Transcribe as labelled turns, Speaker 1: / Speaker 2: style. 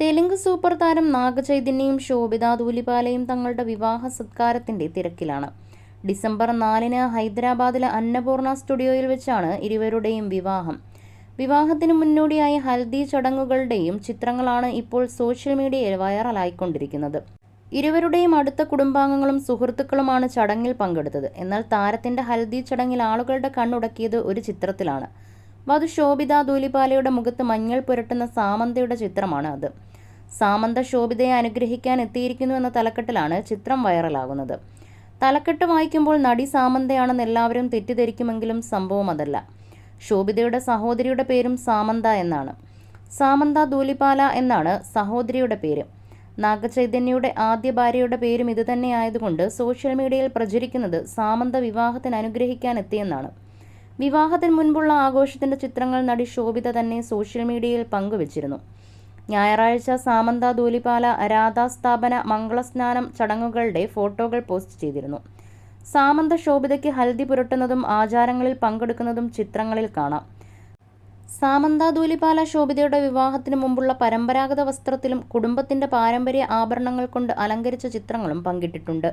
Speaker 1: Telugu super താരം നാഗചൈതന്യയും ശോഭിത ധൂലിപാലയും തങ്ങളുടെ വിവാഹ സത്കാരത്തിന്റെ തിരക്കിലാണ്. ഡിസംബർ നാലിന് ഹൈദരാബാദിലെ അന്നപൂർണ സ്റ്റുഡിയോയിൽ വെച്ചാണ് ഇരുവരുടെയും വിവാഹം. വിവാഹത്തിന് മുന്നോടിയായ ഹൽദി ചടങ്ങുകളുടെയും ചിത്രങ്ങളാണ് ഇപ്പോൾ സോഷ്യൽ മീഡിയയിൽ വൈറലായിക്കൊണ്ടിരിക്കുന്നത്. ഇരുവരുടെയും അടുത്ത കുടുംബാംഗങ്ങളും സുഹൃത്തുക്കളുമാണ് ചടങ്ങിൽ പങ്കെടുത്തത്. എന്നാൽ താരത്തിന്റെ ഹൽദി ചടങ്ങിൽ ആളുകളുടെ കണ്ണുടക്കിയത് ഒരു ചിത്രത്തിലാണ്. വധു ശോഭിത ധൂലിപാലയുടെ മുഖത്ത് മഞ്ഞൾ പുരട്ടുന്ന സാമന്തയുടെ ചിത്രമാണ് അത്. സാമന്ത ശോഭിതയെ അനുഗ്രഹിക്കാൻ എത്തിയിരിക്കുന്നു എന്ന തലക്കെട്ടിലാണ് ചിത്രം വൈറലാകുന്നത്. തലക്കെട്ട് വായിക്കുമ്പോൾ നടി സാമന്തയാണെന്ന് എല്ലാവരും തെറ്റിദ്ധരിക്കുമെങ്കിലും സംഭവം അതല്ല. ശോഭിതയുടെ സഹോദരിയുടെ പേരും സാമന്ത എന്നാണ്. സാമന്ത ധൂലിപാല എന്നാണ് സഹോദരിയുടെ പേര്. നാഗചൈതന്യയുടെ ആദ്യ ഭാര്യയുടെ പേരും ഇതുതന്നെയായതുകൊണ്ട് സോഷ്യൽ മീഡിയയിൽ പ്രചരിക്കുന്നത് സാമന്ത വിവാഹത്തിന് അനുഗ്രഹിക്കാൻ എത്തിയെന്നാണ്. വിവാഹത്തിന് മുൻപുള്ള ആഘോഷത്തിന്റെ ചിത്രങ്ങൾ നടി ശോഭിത തന്നെ സോഷ്യൽ മീഡിയയിൽ പങ്കുവച്ചിരുന്നു. ഞായറാഴ്ച സാമന്ത ധൂലിപാല രാധാസ്ഥാപന മംഗളസ്നാനം ചടങ്ങുകളുടെ ഫോട്ടോകൾ പോസ്റ്റ് ചെയ്തിരുന്നു. സാമന്ത ശോഭിതയ്ക്ക് ഹൽദി പുരട്ടുന്നതും ആചാരങ്ങളിൽ പങ്കെടുക്കുന്നതും ചിത്രങ്ങളിൽ കാണാം. സാമന്ത ധൂലിപാല ശോഭിതയുടെ വിവാഹത്തിന് മുമ്പുള്ള പരമ്പരാഗത വസ്ത്രത്തിലും കുടുംബത്തിന്റെ പാരമ്പര്യ ആഭരണങ്ങൾ കൊണ്ട് അലങ്കരിച്ച ചിത്രങ്ങളും പങ്കിട്ടിട്ടുണ്ട്.